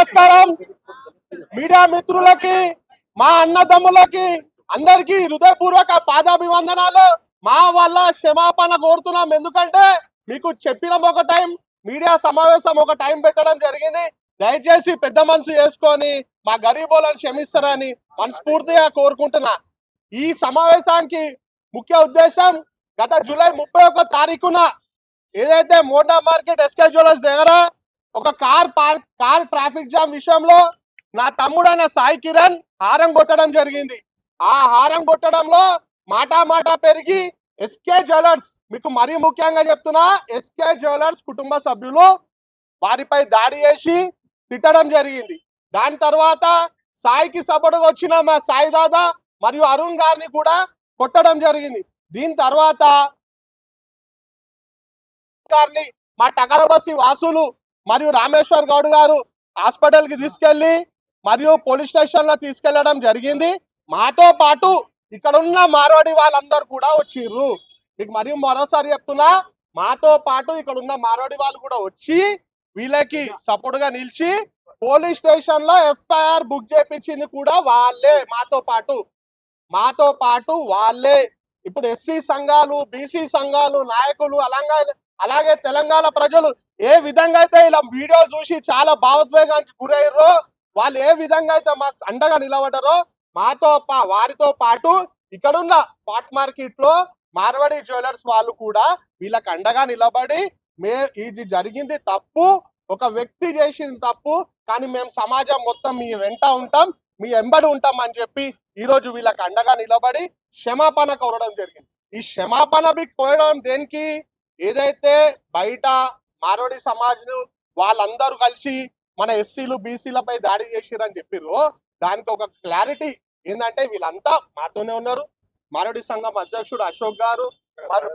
నమస్కారం. మీడియా మిత్రులకి మా అన్నదమ్ములకి అందరికి హృదయపూర్వక పాదాభివందనాలు. మా వల్ల క్షమాపణ కోరుతున్నాం. ఎందుకంటే మీకు చెప్పిన ఒక టైం మీడియా సమావేశం ఒక టైం పెట్టడం జరిగింది. దయచేసి పెద్ద మనసు చేసుకొని మా గరీబోలను క్షమిస్తారని మనస్ఫూర్తిగా కోరుకుంటున్నా. ఈ సమావేశానికి ముఖ్య ఉద్దేశం గత జూలై ముప్పై ఒక్క తారీఖున ఏదైతే మోడా మార్కెట్ ఎస్కే జ్యువెలర్స్ దగ్గర ఒక car park car traffic jam విషయంలో నా తమ్ముడైన సాయి కిరణ్ హారం కొట్టడం జరిగింది. ఆ హారం కొట్టడంలో మాటా మాటా పెరిగి ఎస్కే జ్యువెలర్స్ మీకు మరీ ముఖ్యంగా చెప్తున్నా ఎస్కే జ్యువెలర్స్ కుటుంబ సభ్యులు వారిపై దాడి చేసి తిట్టడం జరిగింది. దాని తర్వాత సాయికి సపోర్టుగా వచ్చిన మా సాయి దాదా మరియు అరుణ్ గారిని కూడా కొట్టడం జరిగింది. దీని తర్వాత గారిని మా టకరబస్సి వాసులు మరియు రామేశ్వర్ గౌడ్ గారు హాస్పిటల్కి తీసుకెళ్ళి మరియు పోలీస్ స్టేషన్లో తీసుకెళ్ళడం జరిగింది. మాతో పాటు ఇక్కడ ఉన్న మార్వాడి వాళ్ళందరూ కూడా వచ్చిర్రు. మీకు మరియు మరోసారి చెప్తున్నా మాతో పాటు ఇక్కడ ఉన్న మార్వాడి వాళ్ళు కూడా వచ్చి వీళ్ళకి సపోర్ట్గా నిలిచి పోలీస్ స్టేషన్లో ఎఫ్ఐఆర్ బుక్ చేపించింది కూడా వాళ్ళే మాతో పాటు. మాతో పాటు వాళ్ళే. ఇప్పుడు ఎస్సీ సంఘాలు బీసీ సంఘాలు నాయకులు అలాగే అలాగే తెలంగాణ ప్రజలు ఏ విధంగా అయితే ఇలా వీడియో చూసి చాలా భావోద్వేగానికి గురయ్యారో వాళ్ళు ఏ విధంగా అయితే మాకు అండగా నిలబడ్డారో మాతో పా వారితో పాటు ఇక్కడున్న పాట్ మార్కెట్లో మార్వాడి జ్యువెలర్స్ వాళ్ళు కూడా వీళ్ళకి అండగా నిలబడి మే ఇది జరిగింది తప్పు ఒక వ్యక్తి చేసింది తప్పు కానీ మేము సమాజం మొత్తం మీ వెంట ఉంటాం మీ ఎంబడి ఉంటాం అని చెప్పి ఈరోజు వీళ్ళకి అండగా నిలబడి క్షమాపణ కోరడం జరిగింది. ఈ క్షమాపణ మీకు కోరడం దేనికి? ఏదైతే బయట మారోడి సమాజ్ వాళ్ళందరూ కలిసి మన ఎస్సీలు బీసీలపై దాడి చేసిరని చెప్పిర్రు దానికి ఒక క్లారిటీ ఏంటంటే వీళ్ళంతా మాతోనే ఉన్నారు. మారోడి సంఘం అధ్యక్షుడు అశోక్ గారు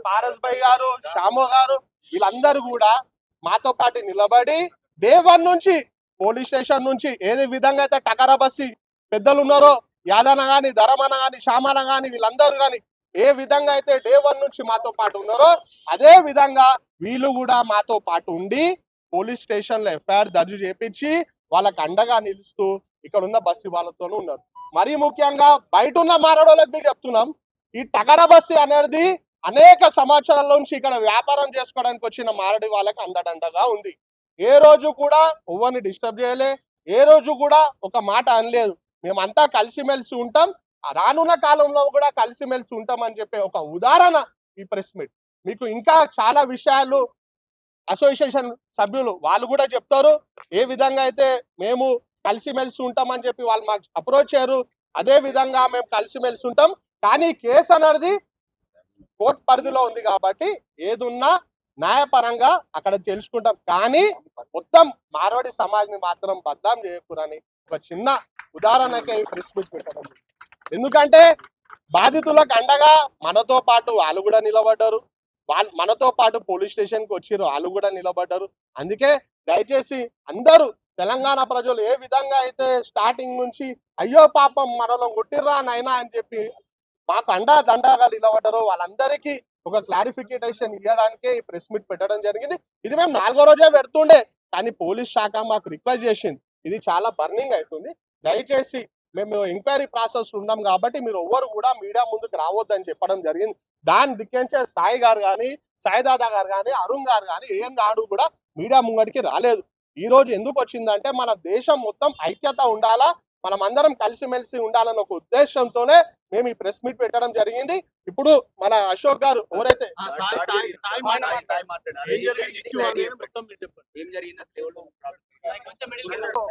పారస్ భాయ్ గారు శ్యామో గారు వీళ్ళందరూ కూడా మాతో పాటు నిలబడి డే వన్ నుంచి పోలీస్ స్టేషన్ నుంచి ఏది విధంగా అయితే టకరా బస్సి పెద్దలు ఉన్నారో యాదన గాని ధరమన గాని శ్యామన గాని వీళ్ళందరూ గాని ఏ విధంగా అయితే డే వన్ నుంచి మాతో పాటు ఉన్నారో అదే విధంగా వీళ్ళు కూడా మాతో పాటు ఉండి పోలీస్ స్టేషన్లో ఎఫ్ఐఆర్ దర్జు చేపించి వాళ్ళకి అండగా నిలుస్తూ ఇక్కడ ఉన్న బస్సు వాళ్ళతోనూ ఉన్నారు. మరీ ముఖ్యంగా బయట ఉన్న మారడోళ్ళకి మీకు చెప్తున్నాం ఈ టగర బస్సు అనేది అనేక సంవత్సరాల నుంచి ఇక్కడ వ్యాపారం చేసుకోవడానికి వచ్చిన మారడి వాళ్ళకి అందడండగా ఉంది. ఏ రోజు కూడా ఎవరిని డిస్టర్బ్ చేయలే ఏ రోజు కూడా ఒక మాట అనలేదు. మేమంతా కలిసిమెలిసి ఉంటాం రానున్న కాలంలో కూడా కలిసిమెలిసి ఉంటాం అని చెప్పే ఒక ఉదాహరణ ఈ ప్రెస్ మీట్. మీకు ఇంకా చాలా విషయాలు అసోసియేషన్ సభ్యులు వాళ్ళు కూడా చెప్తారు. ఏ విధంగా అయితే మేము కలిసిమెలిసి ఉంటామని చెప్పి వాళ్ళు మాకు అప్రోచ్ చేయరు అదే విధంగా మేము కలిసిమెలిసి ఉంటాం. కానీ కేసు అనేది కోర్టు పరిధిలో ఉంది కాబట్టి ఏదున్నా న్యాయపరంగా అక్కడ తెలుసుకుంటాం. కానీ మొత్తం మార్వాడి సమాజ్ని మాత్రం బద్నాం చేయకూడని ఒక చిన్న ఉదాహరణకే ఈ ప్రెస్ మీట్ పెట్టడం. ఎందుకంటే బాధితులకు అండగా మనతో పాటు వాళ్ళు కూడా నిలబడ్డారు. వాళ్ళు మనతో పాటు పోలీస్ స్టేషన్కి వచ్చిర్రు వాళ్ళు కూడా నిలబడ్డారు. అందుకే దయచేసి అందరూ తెలంగాణ ప్రజలు ఏ విధంగా అయితే స్టార్టింగ్ నుంచి అయ్యో పాపం మనలో కొట్టిర్రా నైనా అని చెప్పి మాకు అండా దండాగా నిలబడ్డారు వాళ్ళందరికీ ఒక క్లారిఫికేషన్ ఇవ్వడానికే ఈ ప్రెస్ మీట్ పెట్టడం జరిగింది. ఇది మేము నాలుగో రోజే పెడుతుండే కానీ పోలీస్ శాఖ మాకు రిక్వెస్ట్ చేసింది. ఇది చాలా బర్నింగ్ అవుతుంది దయచేసి మేము ఎంక్వైరీ ప్రాసెస్ ఉన్నాం కాబట్టి మీరు ఎవ్వరు కూడా మీడియా ముందుకు రావద్దని చెప్పడం జరిగింది. దాని దిక్కించే సాయి గారు కానీ సాయి దాదా గారు కానీ అరుణ్ గారు కానీ ఏం గాడు కూడా మీడియా ముంగడికి రాలేదు. ఈ రోజు ఎందుకు వచ్చిందంటే మన దేశం మొత్తం ఐక్యత ఉండాలా మనం అందరం కలిసిమెలిసి ఉండాలన్న ఒక ఉద్దేశంతోనే మేము ఈ ప్రెస్ మీట్ పెట్టడం జరిగింది. ఇప్పుడు మన అశోక్ గారు ఎవరైతే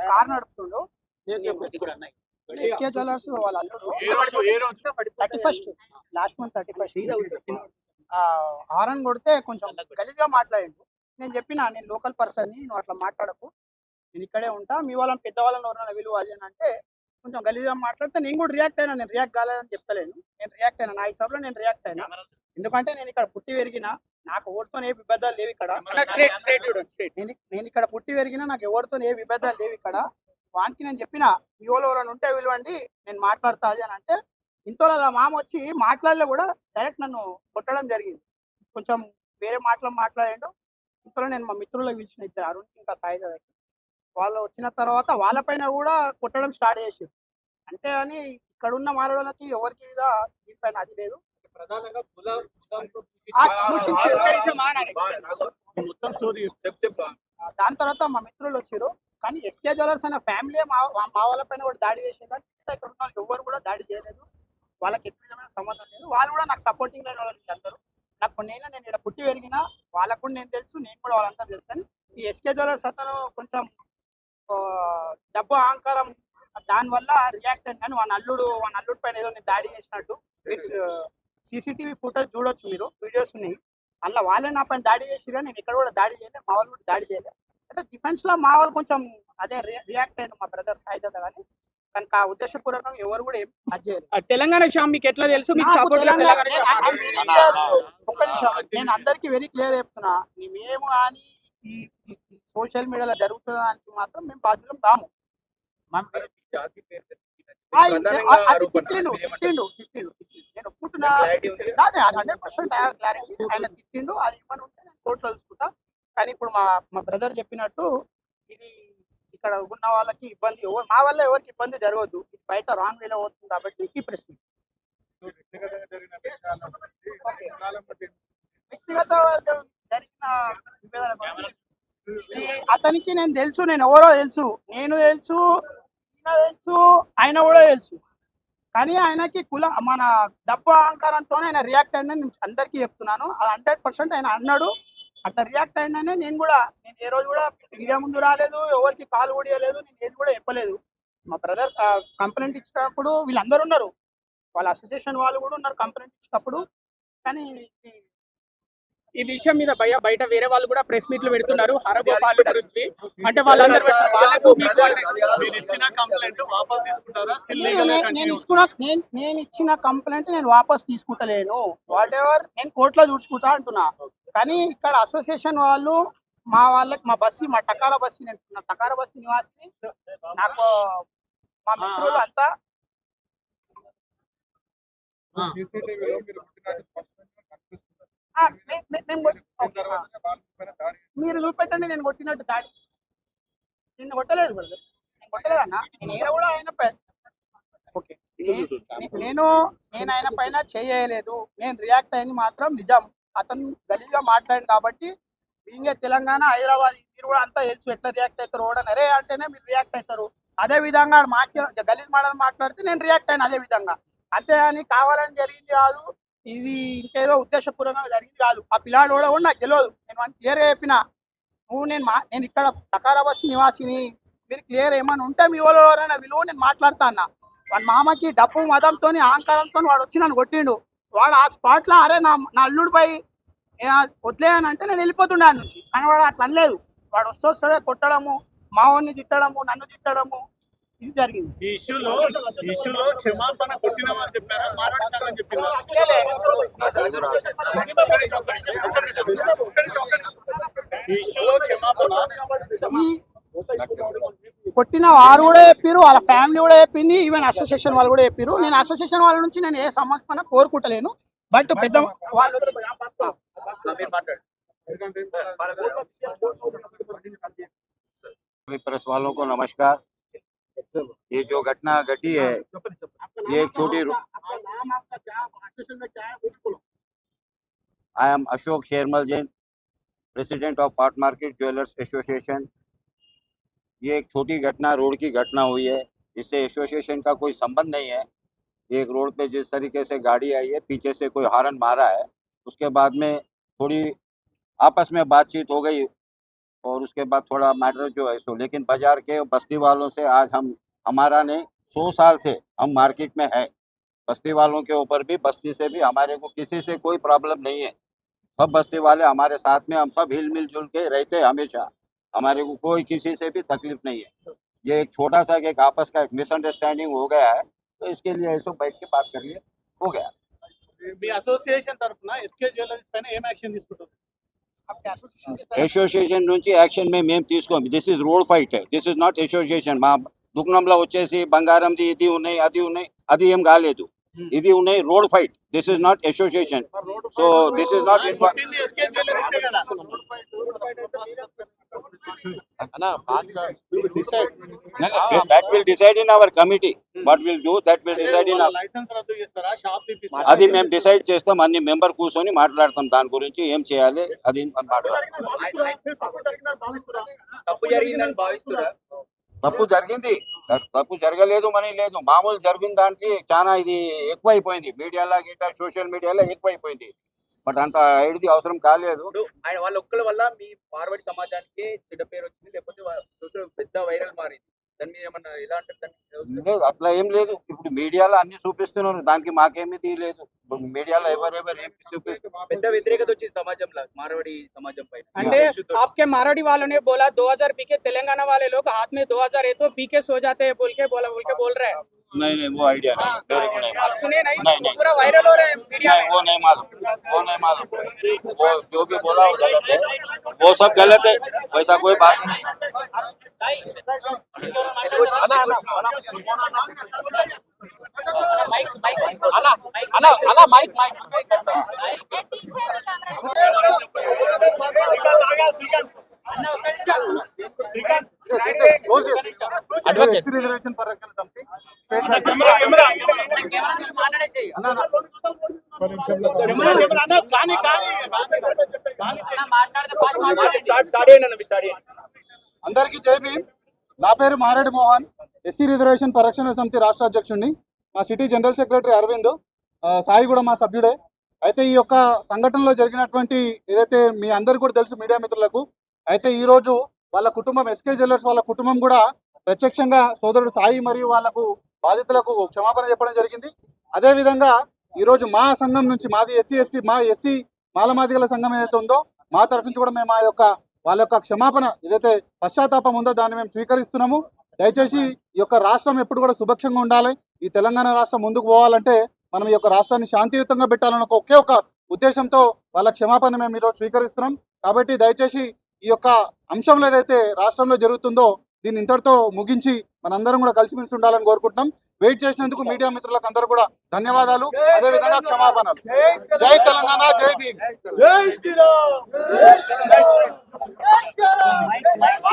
కార్ నడుపుతుండు. ఎస్కే జ్యువెలర్స్ వాళ్ళ thirty first. Last month thirty first. Horn కొడితే కొంచెం గలీజ్గా మాట్లాడిండు. నేను చెప్పిన నేను లోకల్ పర్సన్ నువ్వు అట్లా మాట్లాడకు. నేను ఇక్కడే ఉంటా. మీ వాళ్ళని పెద్దవాళ్ళని ఎవరైనా విలువ అది అని అంటే కొంచెం గలీజ్గా మాట్లాడితే నేను కూడా రియాక్ట్ అయినా నేను రియాక్ట్ కాలేదని చెప్తలేను. నేను రియాక్ట్ అయినా. నా హిసాబ్లో నేను రియాక్ట్ అయినా. ఎందుకంటే నేను ఇక్కడ పుట్టి పెరిగిన నాకు ఎవరితో ఏ విభేదాలు లేవు ఇక్కడ. నేను ఇక్కడ పుట్టి పెరిగినా నాకు ఎవరితో ఏ విభేదాలు లేవు ఇక్కడ. వానికి నేను చెప్పిన మీ వాళ్ళు ఎవరైనా ఉంటే పిలవండి నేను మాట్లాడతా అని అంటే ఇంతలో మామ వచ్చి మాట్లాడలే కూడా డైరెక్ట్ నన్ను కొట్టడం జరిగింది కొంచెం వేరే మాటలు మాట్లాడాడు ఇంతలో నేను మా మిత్రులకు పిలిచిన ఇద్దరు అరుణ్ ఇంకా సాయి వాళ్ళు వచ్చిన తర్వాత వాళ్ళపైన కూడా కొట్టడం స్టార్ట్ చేసారు అంతే అని ఇక్కడ ఉన్న మానవులకి ఎవరికి దీనిపైన అది లేదు దాని తర్వాత మా మిత్రులు వచ్చారు కానీ ఎస్కే జ్యువెలర్స్ అనే ఫ్యామిలీ మా మా- వాళ్ళ పైన కూడా దాడి చేసింది ఇక్కడ ఉన్న వాళ్ళు ఎవరు కూడా దాడి చేయలేదు. వాళ్ళకి ఎట్టి విధమైన సంబంధం లేదు. వాళ్ళు కూడా నాకు సపోర్టింగ్ లేని వాళ్ళు అందరూ. నాకు కొన్నేళ్ళు నేను ఇక్కడ పుట్టి పెరిగిన వాళ్ళకు కూడా నేను తెలుసు నేను కూడా వాళ్ళందరూ తెలుసు. కానీ ఈ ఎస్కే జ్యువెలర్స్ అతను కొంచెం ఆ, డబ్బు అహంకారం దానివల్ల రియాక్ట్ అయింది. కానీ వాళ్ళ అల్లుడు వాళ్ళ అల్లుడు పైన ఏదో నేను దాడి చేసినట్టు సీసీటీవీ ఫుటేజ్ చూడొచ్చు మీరు. వీడియోస్ ఉన్నాయి. అలా వాళ్ళే నా పైన దాడి చేసిరా నేను ఇక్కడ కూడా దాడి చేయలేదు మా వాళ్ళు కూడా దాడి చేయలేదు అంటే డిఫెన్స్లో మా వాళ్ళు కొంచెం అదే రియాక్ట్ అయ్యారు మా బ్రదర్ సాయిదా కానీ కానీ ఆ ఉద్దేశపూర్వకంగా ఎవరు కూడా ఏం ఆ తెలంగాణ శ్యామ్ మీకు ఎట్లా తెలుసు? మీకు నాకు సపోర్ట్ తెలంగాణ- తెలంగాణ నేను-. ఒక్క నిమిషం. అందరికీ వెరీ క్లియర్ చెప్తున్నా. మేము కానీ ఈ సోషల్ మీడియాలో జరుగుతున్న దానికి మాత్రం మేము బాధ్యులం కాము. అది. తిట్టిండు? తిట్టిండు తిట్టిండు. నేను ఒప్పుకుంటున్నా. Hundred percent clarity. ఆయన తిట్టిండు అది ఇవ్వని ఉంటే నేను కోర్టులో చూసుకుంటా. కానీ ఇప్పుడు మా మా బ్రదర్ చెప్పినట్టు ఇది ఇక్కడ ఉన్న వాళ్ళకి ఇబ్బంది ఎవరు మా వల్ల ఎవరికి ఇబ్బంది జరగదు ఇది బయట రాంగ్ వేలో అవుతుంది కాబట్టి ఈ ప్రశ్న వ్యక్తిగత జరిగిన అతనికి నేను తెలుసు నేను ఎవరో తెలుసు నేను తెలుసు ఈయన తెలుసు ఆయన కూడా తెలుసు. కానీ ఆయనకి కుల మన డబ్బు అహంకారంతో ఆయన రియాక్ట్ అయిందని నేను అందరికీ చెప్తున్నాను. అది హండ్రెడ్ పర్సెంట్ ఆయన అన్నాడు. అట్లా రియాక్ట్ అయిందనే నేను కూడా నేను ఏ రోజు కూడా మీడియా ముందు రాలేదు ఎవరికి కాల్ కూడియలేదు నేను ఏది కూడా చెప్పలేదు. మా బ్రదర్ కంప్లైంట్ ఇచ్చినప్పుడు వీళ్ళందరూ ఉన్నారు. వాళ్ళ అసోసియేషన్ వాళ్ళు కూడా ఉన్నారు కంప్లైంట్ ఇచ్చినప్పుడు. కానీ ఈ విషయం మీద భయ బయట వేరే వాళ్ళు కూడా ప్రెస్ మీట్లు పెడుతున్నారు. హరగోపాల్ గురించి అంటే వాళ్ళందరూ పెట్ట- వాళ్ళకు మీకు మీరు ఇచ్చిన కంప్లైంట్ వాపస్ తీసుకుంటారా? Still నేను ఇచ్చిన నేను నేను ఇచ్చిన కంప్లైంట్ నేను వాపస్ తీసుకుంటలేను. వాట్ ఎవర్ నేను కోర్టులో చూసుకుంటా అంటున్నా. కానీ ఇక్కడ అసోసియేషన్ వాళ్ళు మా వాళ్ళకి మా బస్సు మా టకారా బస్సు నేను టకారా బస్సు నివాసిని నాకు మా మిత్రులు అంతా మీరు చూపెట్టండి నేను కొట్టినట్టు దాడి. నిన్ను కొట్టలేదు బ్రదర్. నేను కొట్టలేదన్నా నేను కూడా ఆయన పై- ఓకే. నేను నేను ఆయన పైన చేయలేదు. నేను రియాక్ట్ అయింది మాత్రం నిజం. అతను గలీజ్గా మాట్లాడింది కాబట్టి బీయింగ్ తెలంగాణ హైదరాబాద్ మీరు కూడా అంతా తెలుసు. ఎట్లా రియాక్ట్ అవుతారు ఓడని అరే అంటేనే మీరు రియాక్ట్ అవుతారు. అదే విధంగా మాట్లా గలీజ్ మాటలు మాట్లాడితే నేను రియాక్ట్ అయిన అదే విధంగా. అంతే కావాలని జరిగింది కాదు. ఇది ఇంకేదో ఉద్దేశపూర్వకంగా జరిగింది కాదు. ఆ పిల్లాడు కూడా కూడా నాకు తెలియదు నేను క్లియర్గా చెప్పిన. నువ్వు నేను మా నేను ఇక్కడ టకారాబస్సి నివాసిని మీరు క్లియర్ ఏమైనా ఉంటే మీ వాళ్ళు ఎవరైనా విలువ నేను మాట్లాడతా అన్న. వాళ్ళ మామకి డబ్బు మతంతో అహంకారంతో వాడు వచ్చి నన్ను కొట్టిండు. వాడు ఆ స్పాట్లో అరే నా నా అల్లుడిపై ఏ, వదిలే అని అంటే నేను వెళ్ళిపోతుండే నుంచి. కానీ వాడు అట్లా అనలేదు. వాడు వస్తూ వస్తాడే కొట్టడము మా వాడిని తిట్టడము నన్ను తిట్టడము ఇది జరిగింది. ఈ ఇష్యూలో ఇష్యూలో క్షమాపణ చెప్పారా. ఈ ఇష్యూలో క్షమాపణ ఈ కొట్టిన వారు కూడా చెప్పారు వాళ్ళ ఫ్యామిలీ కూడా చెప్పింది ఈవెన్ అసోసియేషన్ వాళ్ళు కూడా చెప్పారు నేను అసోసియేషన్ వాళ్ళ నుంచి నేను ఏ సమస్య కోరుకుంటలేను బట్ పెద్ద వాళ్ళు మీరు మాట్లాడు ఎందుకంటే सभी प्रेस वालों को नमस्कार ये जो घटना घटी है ये एक छोटी रू- I am Ashok Shermal Jain president of part market jewellers association ये एक छोटी घटना, रोड की घटना हुई है। इससे एसोसिएशन का कोई संबंध नहीं है। एक रोड पे जिस तरीके से गाड़ी आई है, पीछे से कोई हारन मारा है, उसके बाद में थोड़ी आपस में बातचीत हो गई और उसके बाद थोड़ा मैटर जो है, सो लेकिन बाज़ार के बस्ती वालों से आज हम, हमारा नहीं, सौ साल से हम मार्केट में हैं। बस्ती वालों के ऊपर भी, बस्ती से भी, हमारे को किसी से कोई प्रॉब्लम नहीं है। सब बस्ती वाले हमारे साथ में, हम सब हिल मिल जुल के रहते हमेशा। हमारे को कोई किसी से भी तकलीफ नहीं है ये एक छोटा सा एक आपस का एक मिसअंडरस्टैंडिंग हो गया है तो इसके लिए ऐसो बैठ के बात कर लिए हो गया మీ అసోసియేషన్ తరఫున ఎస్కే జ్యువెలరీస్ పైన ఏం యాక్షన్ తీసుకుంటుంది అసోసియేషన్ నుంచి యాక్షన్ మేము మేము తీసుకోము this is road fight this is not association మా దుకాణంలో వచ్చేసి బంగారంది ఇది ఉన్నాయి అది ఉన్నాయి అది ఏం కాలేదు ఇది ఉన్నాయి road fight this is not association so this is not decide that will decide in our committee what will do that will decide in వాళ్ళ లైసెన్స్ రద్దు చేస్తారా? షాప్ తీపిస్తారా? అది మేము డిసైడ్ చేస్తాం అన్ని మెంబర్ కూర్చొని మాట్లాడతాం. దాని గురించి ఏం చేయాలి అది మాట్లాడతాం తప్పు జరిగింది. తప్పు జరగలేదు అని లేదు. మామూలు జరిగిన దానికి చాలా ఇది ఎక్కువైపోయింది. మీడియాలో గిట్ట సోషల్ మీడియాలో ఎక్కువైపోయింది. బట్ అంత ఐడిది అవసరం కాలేదు. ఆయన వాళ్ళ ఒక్కల వల్ల మీ మార్వాడి సమాజానికి చెడ్డ పేరు వచ్చింది. లేకపోతే social పెద్ద వైరల్ మారింది. దాని మీద ఏమన్నా ఎలా అంటే అట్లా ఏం లేదు. ఇప్పుడు మీడియాలో అన్ని చూపిస్తున్నారు. దానికి మాకేమీ తీయలేదు. మీడియాలో ఎవరెవరు ఏం చూపిస్తున్నారు పెద్ద వ్యతిరేకత వచ్చింది సమాజంలో మార్వాడి సమాజం పైన అంటే आपके मारवाड़ी वालों ने बोला 2000 बीके तेलंगाना वाले लोग हाथ में 2000 है तो बीके सो जाते हैं बोल के बोला बोल के बोल रहे हैं नहीं नहीं वो आइडिया नहीं मेरे को नहीं आप मालूम सुने नहीं, नहीं, नहीं। पूरा वायरल हो रहे हैं मीडिया नहीं में वो नहीं मालूम वो नहीं मालूम वो जो भी बोला वो गलत है वो सब गलत है वैसा कोई बात ही नहीं అన్న మైక్ మైక్ రిజర్వేషన్ అందరికీ జై భీమ్. నా పేరు మారేడు మోహన్. ఎస్సీ రిజర్వేషన్ పరిరక్షణ సమితి రాష్ట్ర అధ్యక్షుడిని. మా city general secretary Arvind Sai కూడా మా సభ్యుడే. అయితే ఈ యొక్క సంఘటనలో జరిగినటువంటి ఏదైతే మీ అందరికీ కూడా తెలుసు మీడియా మిత్రులకు అయితే ఈరోజు వాళ్ళ కుటుంబం ఎస్కే జ్యువెలర్స్ వాళ్ళ కుటుంబం కూడా ప్రత్యక్షంగా సోదరుడు సాయి మరియు వాళ్ళకు బాధితులకు క్షమాపణ చెప్పడం జరిగింది. అదేవిధంగా ఈరోజు మా సంఘం నుంచి మాది ఎస్సీ ఎస్టీ మా ఎస్సీ మాలమాదిగల సంఘం ఏదైతే ఉందో మా తరఫు నుంచి కూడా మేము ఆ యొక్క వాళ్ళ యొక్క క్షమాపణ ఏదైతే పశ్చాత్తాపం ఉందో దాన్ని మేము స్వీకరిస్తున్నాము. దయచేసి ఈ యొక్క రాష్ట్రం ఎప్పుడు కూడా సుభక్షంగా ఉండాలి. ఈ తెలంగాణ రాష్ట్రం ముందుకు పోవాలంటే మనం ఈ యొక్క రాష్ట్రాన్ని శాంతియుతంగా పెట్టాలన్న ఒక ఒకే ఒక ఉద్దేశంతో వాళ్ళ క్షమాపణ మేము ఈరోజు స్వీకరిస్తున్నాం. కాబట్టి దయచేసి ఈ యొక్క అంశంలో ఏదైతే రాష్ట్రంలో జరుగుతుందో దీన్ని ఇంతటితో ముగించి మనందరం కూడా కలిసిమెలిసి ఉండాలని కోరుకుంటున్నాం. వెయిట్ చేసినందుకు మీడియా మిత్రులకు అందరూ కూడా ధన్యవాదాలు. అదేవిధంగా క్షమాపణలు. జై తెలంగాణ. జై భీమ్.